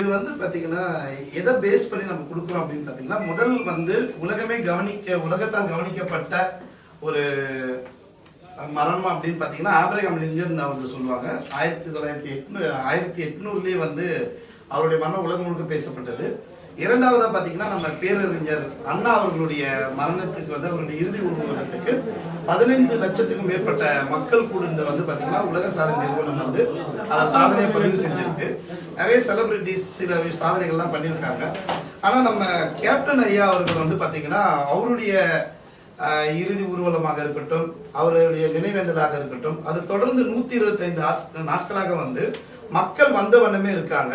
இது வந்து பார்த்தீங்கன்னா எதை பேஸ் பண்ணி நம்ம கொடுக்குறோம் அப்படின்னு பார்த்தீங்கன்னா முதல் வந்து உலகமே கவனிக்க உலகத்தால் கவனிக்கப்பட்ட ஒரு மரணம் அப்படின்னு பார்த்தீங்கன்னா ஆபிரகாம் லிங்கன் அவர் சொல்லுவாங்க. ஆயிரத்தி தொள்ளாயிரத்தி எட்நூ ஆயிரத்தி எட்நூறுலேயே வந்து அவருடைய மரணம் உலகம் முழுக்க பேசப்பட்டது. இரண்டாவதா பாத்தீங்கன்னா நம்ம பேரறிஞர் அண்ணா அவர்களுடைய மரணத்துக்கு வந்து அவருடைய இறுதி ஊர்வலத்துக்கு பதினைந்து லட்சத்துக்கும் மேற்பட்ட மக்கள் கூடுந்த வந்து பாத்தீங்கன்னா உலக சாதனை நிறுவனம் வந்து அதை சாதனையை பதிவு செஞ்சிருக்கு. நிறைய செலிபிரிட்டிஸ் சில சாதனைகள்லாம் பண்ணியிருக்காங்க. ஆனா நம்ம கேப்டன் ஐயா அவர்கள் வந்து பாத்தீங்கன்னா அவருடைய ஆஹ், இறுதி ஊர்வலமாக இருக்கட்டும் அவருடைய நினைவேந்தலாக இருக்கட்டும் அது தொடர்ந்து நூத்தி இருபத்தைந்து நாட்களாக வந்து மக்கள் வந்த வண்ணமே இருக்காங்க.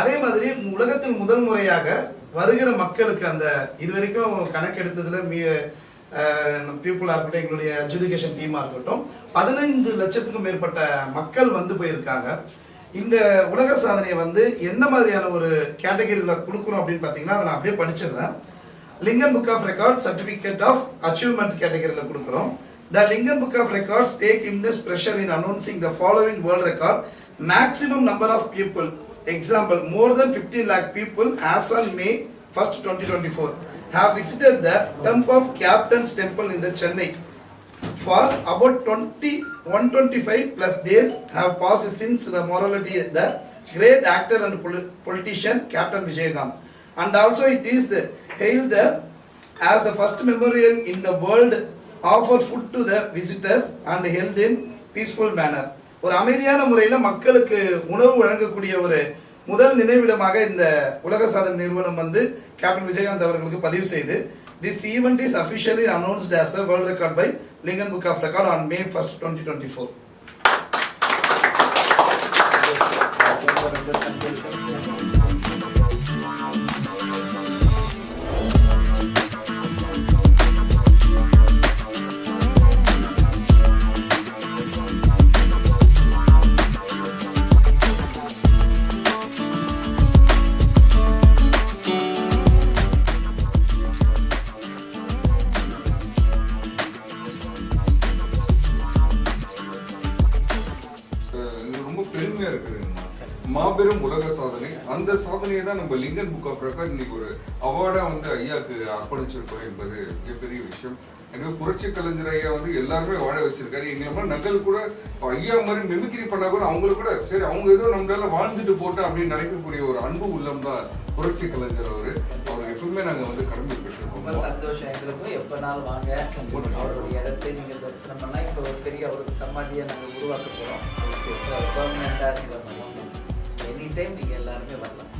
அதே மாதிரி உலகத்தில் முதல் முறையாக வருகிற மக்களுக்கு அந்த இது வரைக்கும் கணக்கெடுத்ததுல மீ பீப்புளாக இருக்கட்டும் எங்களுடைய அட்ஜுடிகேஷன் டீமாக இருக்கட்டும் பதினைந்து லட்சத்துக்கும் மேற்பட்ட மக்கள் வந்து போயிருக்காங்க. இந்த உலக சாதனையை வந்து என்ன மாதிரியான ஒரு கேட்டகரியில் கொடுக்குறோம் அப்படின்னு பார்த்தீங்கன்னா அதை நான் அப்படியே படிச்சிடுறேன். Lincoln book of record certificate of achievement கேட்டகரியில் கொடுக்குறோம் the Lincoln book of records take immense pressure in announcing the following world record maximum number of people Example, more than 15 lakh people as on May 1st, 2024 have visited the Temple of Captain's Temple in the Chennai. For about 20, 125 plus days have passed since the morality the great actor and politician Captain Vijayakam. And also it is the, hailed the, as the first memorial in the world offer food to the visitors and held in peaceful manner. ஒரு அமைதியான முறையில் மக்களுக்கு உணவு வழங்கக்கூடிய ஒரு முதல் நினைவிடமாக இந்த உலக சாதனை நிறுவனம் வந்து கேப்டன் விஜயகாந்த் அவர்களுக்கு பதிவு செய்து this event is officially announced as a world record by Lincoln book of record on May first twenty twenty four uh பெருமையா இருக்குதுங்கம்மா மாபெரும் உலக சாதனை. அந்த சாதனையை தான் நம்ம லிங்கன் புக் ஆஃப் ரெக்கார்ட் இன்னைக்கு ஒரு அவார்டா வந்து ஐயாக்கு அர்ப்பணிச்சிருக்கோம் என்பது மிகப்பெரிய விஷயம். எனவே புரட்சி கலைஞர் ஐயா வந்து எல்லாருமே வாழ வச்சிருக்காரு. எங்களை மாதிரி நகல் கூட ஐயா மாதிரி மிமிக்ரி பண்ணா கூட அவங்களுக்கு கூட சரி அவங்க ஏதோ நம்மளால வாழ்ந்துட்டு போட்டோம் அப்படின்னு நினைக்கக்கூடிய ஒரு அன்பு உள்ளம் தான் புரட்சி கலைஞர் அவரு. அவருக்கு எப்பவுமே நாங்க வந்து கடமை ரொம்ப பெற்றிருக்கோம் சந்தோஷம் எங்களுக்கும். எப்பனாலும் வாங்க. அவருடைய இடத்தை நீங்க அவருக்கு சமாதியை நாங்கள் உருவாக்க போறோம். பர்மனெண்டாக எனி டைம் நீங்க எல்லாருமே வரலாம்.